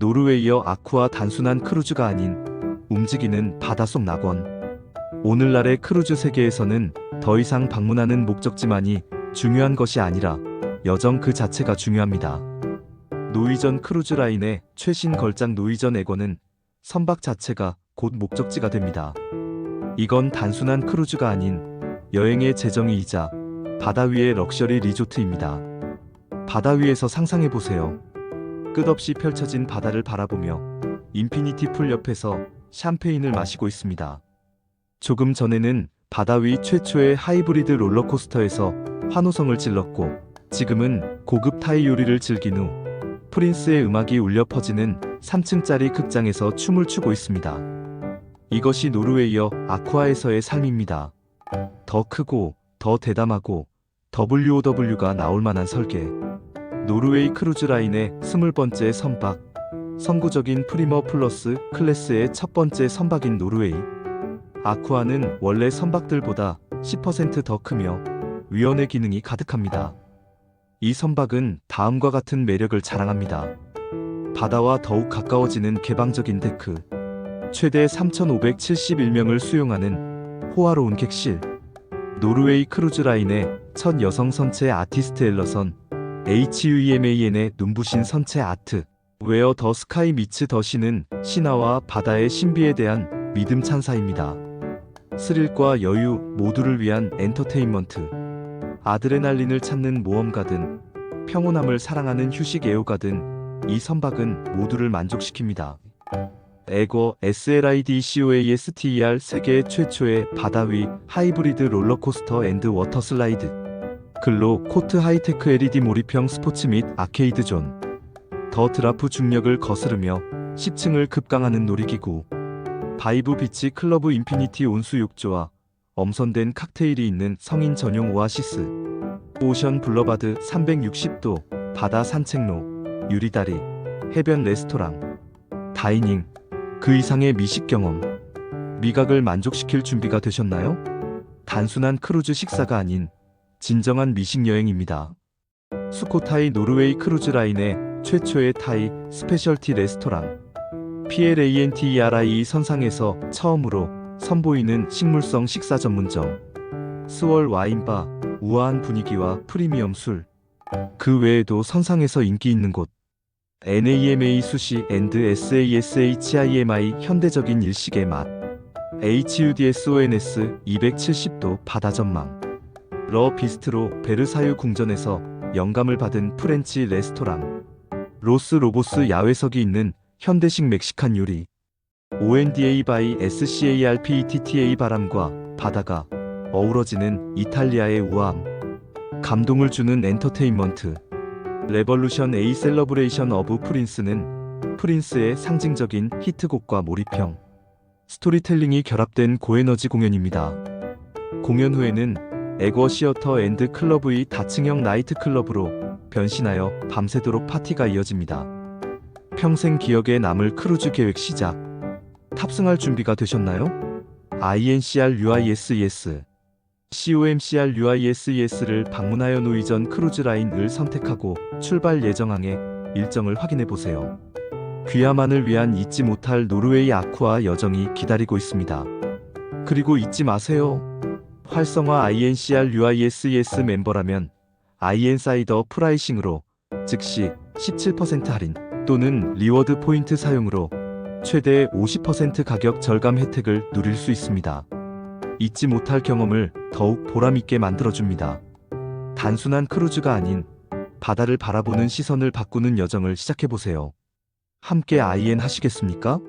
노르웨이어 아쿠아 단순한 크루즈가 아닌 움직이는 바다속 낙원. 오늘날의 크루즈 세계에서는 더 이상 방문하는 목적지만이 중요한 것이 아니라 여정 그 자체가 중요합니다. 노이전 크루즈 라인의 최신 걸작 노이전 에거는 선박 자체가 곧 목적지가 됩니다. 이건 단순한 크루즈가 아닌 여행의 재정이이자 바다 위의 럭셔리 리조트입니다. 바다 위에서 상상해 보세요. 끝없이 펼쳐진 바다를 바라보며 인피니티 풀 옆에서 샴페인을 마시고 있습니다. 조금 전에는 바다 위 최초의 하이브리드 롤러코스터에서 환호성을 찔렀고 지금은 고급 타이 요리를 즐긴 후 프린스의 음악이 울려 퍼지는 3층짜리 극장에서 춤을 추고 있습니다. 이것이 노르웨이어 아쿠아에서의 삶입니다. 더 크고 더 대담하고 WOW가 나올 만한 설계. 노르웨이 크루즈 라인의 스물 번째 선박. 선구적인 프리머 플러스 클래스의 첫 번째 선박인 노르웨이. 아쿠아는 원래 선박들보다 10%더 크며 위원의 기능이 가득합니다. 이 선박은 다음과 같은 매력을 자랑합니다. 바다와 더욱 가까워지는 개방적인 데크. 최대 3,571명을 수용하는 호화로운 객실. 노르웨이 크루즈 라인의 첫 여성 선체 아티스트 엘러선 HUEMAN의 눈부신 선체 아트. 웨어 더 스카이 미츠 더 시는 신화와 바다의 신비에 대한 믿음 찬사입니다. 스릴과 여유 모두를 위한 엔터테인먼트. 아드레날린을 찾는 모험가든 평온함을 사랑하는 휴식 애호가든 이 선박은 모두를 만족시킵니다. 에거 SLIDCOASTER 세계 최초의 바다 위 하이브리드 롤러코스터 앤드 워터 슬라이드 글로 코트 하이테크 LED 몰입형 스포츠 및 아케이드 존 더 드라프 중력을 거스르며 10층을 급강하는 놀이기구 바이브 비치 클러브 인피니티 온수 욕조와 엄선된 칵테일이 있는 성인 전용 오아시스 오션 블러바드 360도 바다 산책로 유리다리 해변 레스토랑 다이닝 그 이상의 미식 경험 미각을 만족시킬 준비가 되셨나요? 단순한 크루즈 식사가 아닌 진정한 미식 여행입니다. 수코타이 노르웨이 크루즈 라인의 최초의 타이 스페셜티 레스토랑. PLANTERI 선상에서 처음으로 선보이는 식물성 식사 전문점. 스월 와인바 우아한 분위기와 프리미엄 술. 그 외에도 선상에서 인기 있는 곳. NAMA 수시 앤드 SASHIMI 현대적인 일식의 맛. HUDSONS 270도 바다 전망 러 비스트로 베르사유 궁전에서 영감을 받은 프렌치 레스토랑. 로스 로보스 야외석이 있는 현대식 멕시칸 요리. ONDA 바이 SCARPETTA 바람과 바다가 어우러지는 이탈리아의 우아함. 감동을 주는 엔터테인먼트. 레볼루션 A 셀러브레이션 어브 프린스는 프린스의 상징적인 히트곡과 몰입형. 스토리텔링이 결합된 고에너지 공연입니다. 공연 후에는 에거 시어터 앤드 클럽의 다층형 나이트 클럽으로 변신하여 밤새도록 파티가 이어집니다. 평생 기억에 남을 크루즈 계획 시작. 탑승할 준비가 되셨나요? INCR UISES COMCR UISES를 방문하여 노이전 크루즈 라인을 선택하고 출발 예정항의 일정을 확인해 보세요. 귀하만을 위한 잊지 못할 노르웨이 아쿠아 여정이 기다리고 있습니다. 그리고 잊지 마세요. 활성화 INCR UISES 멤버라면 IN사이더 프라이싱으로 즉시 17% 할인 또는 리워드 포인트 사용으로 최대 50% 가격 절감 혜택을 누릴 수 있습니다. 잊지 못할 경험을 더욱 보람있게 만들어줍니다. 단순한 크루즈가 아닌 바다를 바라보는 시선을 바꾸는 여정을 시작해보세요. 함께 IN 하시겠습니까?